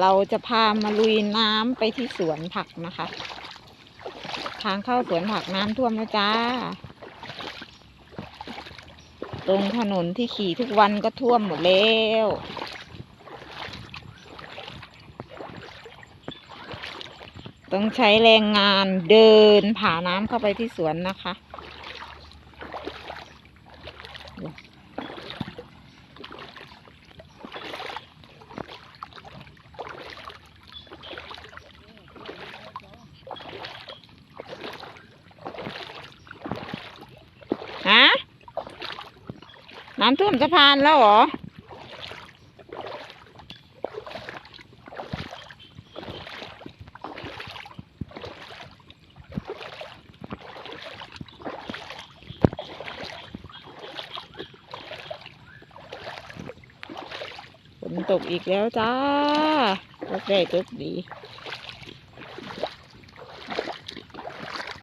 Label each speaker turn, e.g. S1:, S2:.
S1: เราจะพามาลุยน้ำไปที่สวนผักนะคะ ทางเข้าสวนผักน้ำท่วมแล้วจ้า ตรงถนนที่ขี่ทุกวันก็ท่วมหมดแล้วต้องใช้แรงงานเดินผ่าน้ำเข้าไปที่สวนนะคะ ฮะน้ำท่วมสะพานแล้วเหรอ ฝนตกอีกแล้วจ้าตกได้ตกดี